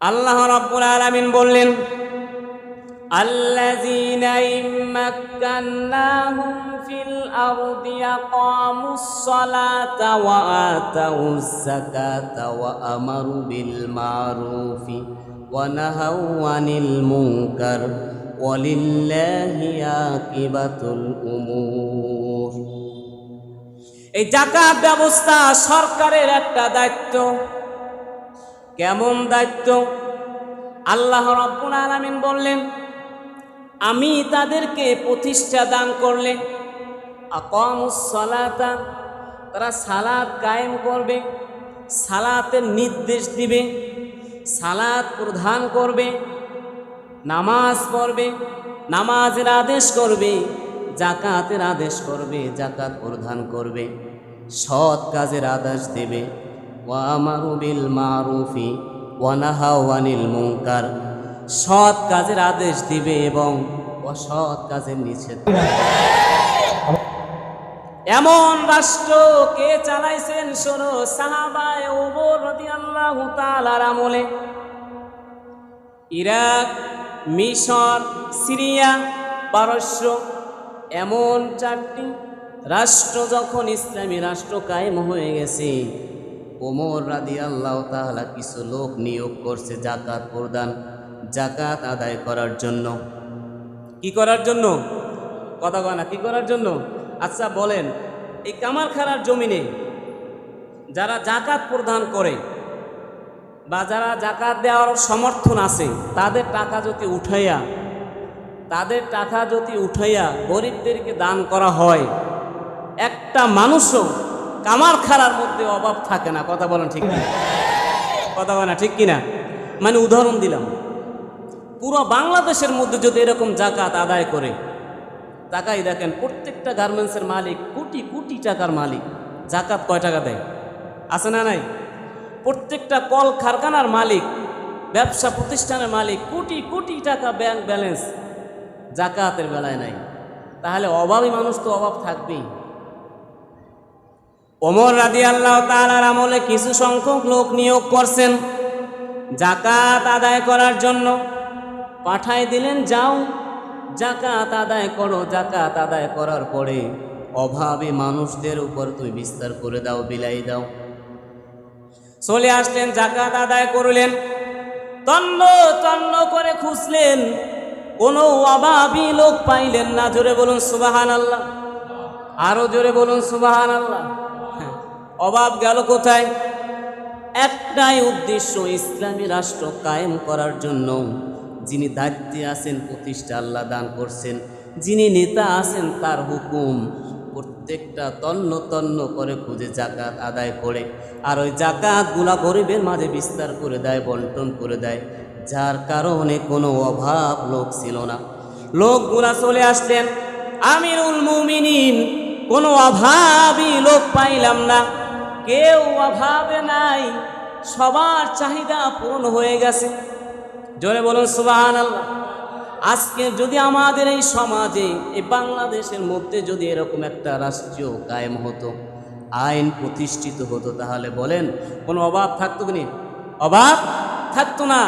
আল্লাহ রাব্বুল আলামিন বললেন الذين إن مكناهم في الأرض يقاموا الصلاة وآتوا الزكاة وأمروا بالمعروف ونهوا عن المنكر ولله عاقبة الأمور এই জাকাত ব্যবস্থা সরকারের একটা দায়িত্ব কেমন দায়িত্ব? আল্লাহ রব্বুল আলামিন বললেন, আমি তাদেরকে প্রতিষ্ঠা দান করলে আকামুসলাতা তারা সালাদ কায়েম করবে, সালাতের নির্দেশ দিবে সালাদ প্রধান করবে, নামাজ পড়বে, নামাজের আদেশ করবে জাকাতের আদেশ করবে জাকাত প্রধান করবে, সৎ কাজের আদেশ দেবে। ওয়ামারু বিল মারুফি ওয়ানাহাওয়ানিল মুনকার। সৎ কাজের আদেশ দিবে এবং অসৎ কাজের নিষেধ। এমন রাষ্ট্র কে চালাইছেন শোনো, সাহাবায় ওমর রাদিয়াল্লাহু তাআলার আমলে। ইরাক, মিশর, সিরিয়া, পারস্য, এমন চারটি রাষ্ট্র যখন ইসলামী রাষ্ট্র কায়েম হয়ে গেছে ওমর রাদি আল্লাহ তাহলা কিছু লোক নিয়োগ করছে জাকাত প্রদান জাকাত আদায় করার জন্য। কি করার জন্য? কথা কয় না, কি করার জন্য? আচ্ছা বলেন, এই কামারখানার জমিনে যারা জাকাত প্রদান করে বা যারা জাকাত দেওয়ার সমর্থন আছে, তাদের টাকা যদি উঠাইয়া, তাদের টাকা যদি উঠাইয়া গরিবদেরকে দান করা হয়, একটা মানুষও কামার খারার মধ্যে অভাব থাকে না, কথা বলেন ঠিক না? কথা বলেন ঠিক কিনা? মানে উদাহরণ দিলাম। পুরো বাংলাদেশের মধ্যে যদি এরকম জাকাত আদায় করে টাকাই দেখেন প্রত্যেকটা গার্মেন্টসের মালিক কোটি কোটি টাকার মালিক, জাকাত কয় টাকা দেয়? আছে না নাই? প্রত্যেকটা কল কারখানার মালিক, ব্যবসা প্রতিষ্ঠানের মালিক কোটি কোটি টাকা ব্যাংক ব্যালেন্স জাকাতের বেলায় নাই। তাহলে অভাবী মানুষ তো অভাব থাকবেই। ওমর রাদি আল্লাহ তালার আমলে কিছু সংখ্যক লোক নিয়োগ করছেন জাকাত আদায় করার জন্য। পাঠাই দিলেন, যাও জাকাত আদায় করো জাকাত আদায় করার পরে অভাবে মানুষদের উপর তুমি বিস্তার করে দাও, বিলাই দাও। চলে আসলেন জাকাত আদায় করলেন। তন্ন তন্ন করে খুঁজলেন, কোনো অভাবী লোক পাইলেন না। জোরে বলুন সুবাহান আল্লাহ আরও জোরে বলুন সুবাহান আল্লাহ অভাব গেল কোথায়? একটাই উদ্দেশ্য, ইসলামী রাষ্ট্র কায়েম করার জন্য। যিনি দায়িত্বে আছেন, প্রতিষ্ঠা আল্লাহ দান করছেন। যিনি নেতা আছেন, তার হুকুম প্রত্যেকটা তন্ন তন্ন করে খুঁজে জাকাত আদায় করে। আর ওই জাকাতগুলা গরিবের মাঝে বিস্তার করে দেয়, বন্টন করে দেয়। যার কারণে কোনো অভাব লোক ছিল না। লোকগুলা চলে আসলেন, আমিরুল মুমিনিন, কোনো অভাবই লোক পাইলাম না। কেউ অভাবে নাই, সবার চাহিদা পূরণ হয়ে গেছে। জোরে বলুন সুবাহান আল্লাহ আজকে যদি আমাদের এই সমাজে, এই বাংলাদেশের মধ্যে যদি এরকম একটা রাষ্ট্রীয় কায়েম হতো, আইন প্রতিষ্ঠিত হতো, তাহলে বলেন, কোনো অভাব থাকতো কি? অভাব থাকতো না।